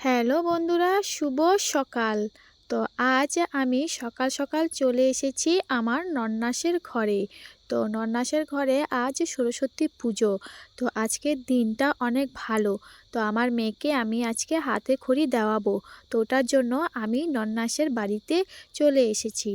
Hello বন্ধুরা, শুভ সকাল। তো আজ আমি সকাল সকাল চলে এসেছি আমার নন্নাসের ঘরে। তো নন্নাসের ঘরে আজ সরস্বতী পুজো। তো আজকের দিনটা অনেক ভালো। তো আমার মেয়েকে আমি আজকে হাতে খড়ি দেওয়াবো। তো ওটার জন্য আমি নন্নাসের বাড়িতে চলে এসেছি।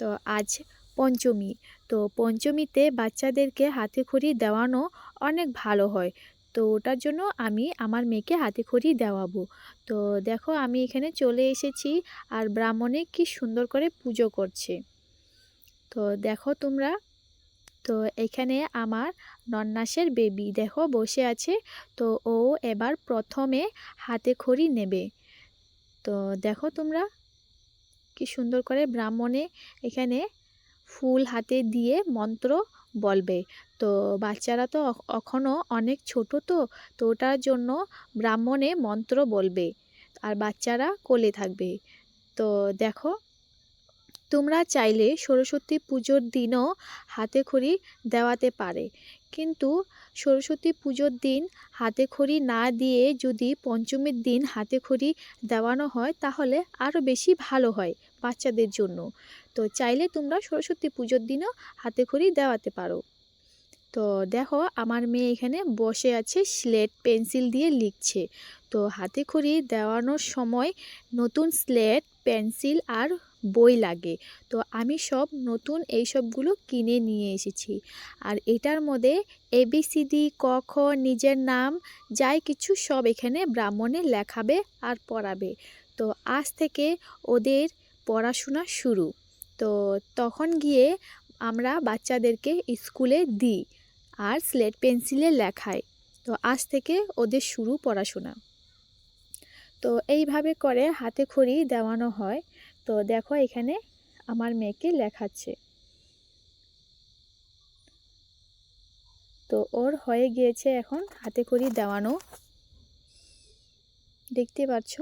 তো আজ পঞ্চমী। তো পঞ্চমীতে বাচ্চাদেরকে হাতে খড়ি দেওয়ানো অনেক ভালো হয়। তো ওটার জন্য আমি আমার মেয়েকে হাতে খড়ি দেওয়াবো। তো দেখো আমি এখানে চলে এসেছি আর ব্রাহ্মণে কি সুন্দর করে পুজো করছে। তো দেখো তোমরা, তো এখানে আমার নন্নাসের বেবি দেখো বসে আছে। তো ও এবার প্রথমে হাতে খড়ি নেবে। তো দেখো তোমরা, কি সুন্দর করে ব্রাহ্মণে এখানে ফুল হাতে দিয়ে মন্ত্র বলবে। তো বাচ্চারা তো এখনও অনেক ছোট তো তো ওটার জন্য ব্রাহ্মণে মন্ত্র বলবে। আর বাচ্চারা কোলে থাকবে। তো দেখো তোমরা চাইলে সরস্বতী পুজোর দিনও হাতে খড়ি দেওয়াতে পারে। কিন্তু সরস্বতী পুজোর দিন হাতে খড়ি না দিয়ে যদি পঞ্চমীর দিন হাতে খড়ি দেওয়ানো হয়, তাহলে আরও বেশি ভালো হয় বাচ্চাদের জন্য। তো চাইলে তোমরা সরস্বতী পুজোর দিনও হাতে খড়ি দেওয়াতে পারো। তো দেখো, আমার মেয়ে এখানে বসে আছে, স্লেট পেন্সিল দিয়ে লিখছে। তো হাতে খড়ি দেওয়ানোর সময় নতুন স্লেট, পেন্সিল আর বই লাগে। তো আমি সব নতুন এই সবগুলো কিনে নিয়ে এসেছি। আর এটার মধ্যে এবিসিডি ক, খ, নিজের নাম, যাই কিছু সব এখানে ব্রাহ্মণে লেখাবে আর পড়াবে। তো আজ থেকে ওদের পড়াশোনা শুরু। তো তখন গিয়ে আমরা বাচ্চাদেরকে স্কুলে দিই আর স্লেট পেন্সিলে লেখাই তো আজ থেকে ওদের শুরু পড়াশোনা। তো এইভাবে করে হাতে খড়ি দেওয়ানো হয়। তো দেখো এখানে আমার মেয়েকে লেখাচ্ছে। তো ওর হয়ে গিয়েছে এখন হাতে খড়ি দেওয়ানো। দেখতে পাচ্ছ?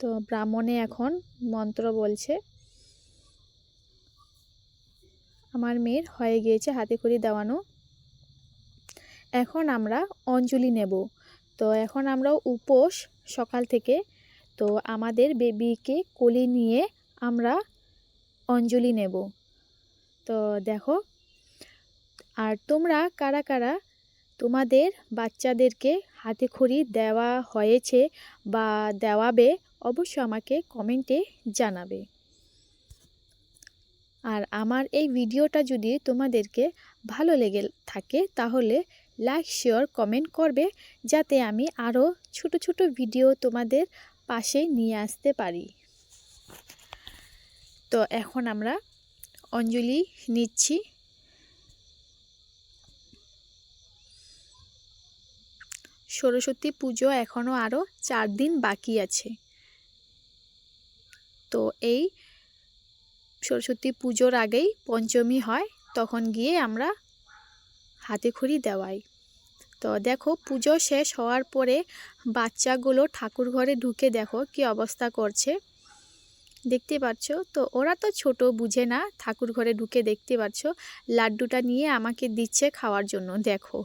তো ব্রাহ্মণে এখন মন্ত্র বলছে। আমার মেয়ের হয়ে গিয়েছে হাতে খড়ি দেওয়ানো। এখন আমরা অঞ্জলি নেব। তো এখন আমরা উপোস সকাল থেকে। তো আমাদের বেবিকে কোলে নিয়ে আমরা অঞ্জলি নেব। তো দেখো, আর তোমরা কারা কারা তোমাদের বাচ্চাদেরকে হাতে খড়ি দেওয়া হয়েছে বা দেওয়াবে অবশ্য আমাকে কমেন্টে জানাবে। আর আমার এই ভিডিওটা যদি তোমাদেরকে ভালো লেগে থাকে তাহলে লাইক শেয়ার কমেন্ট করবে যাতে আমি আরও ছোট ছোট ভিডিও তোমাদের পাশে নিয়ে আসতে পারি। তো এখন আমরা অঞ্জলি নিচ্ছি। সরস্বতী পুজো এখনও আরও চার দিন বাকি আছে। তো এই সরস্বতী পুজোর আগেই পঞ্চমী হয়, তখন গিয়ে আমরা হাতে খড়ি দেওয়াই। তো দেখো পুজো শেষ হওয়ার পরে বাচ্চাগুলো ঠাকুর ঘরে ঢুকে দেখো কি অবস্থা করছে। দেখতে পাচ্ছ তো ওরা তো ছোট, বুঝে না ঠাকুর ঘরে ঢুকে দেখতে পাচ্ছ লাড্ডুটা নিয়ে আমাকে দিচ্ছে খাওয়ার জন্য, দেখো।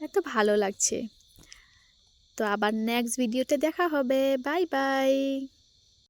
এত ভালো লাগছে। তো আবার নেক্সট ভিডিওতে দেখা হবে। Bye bye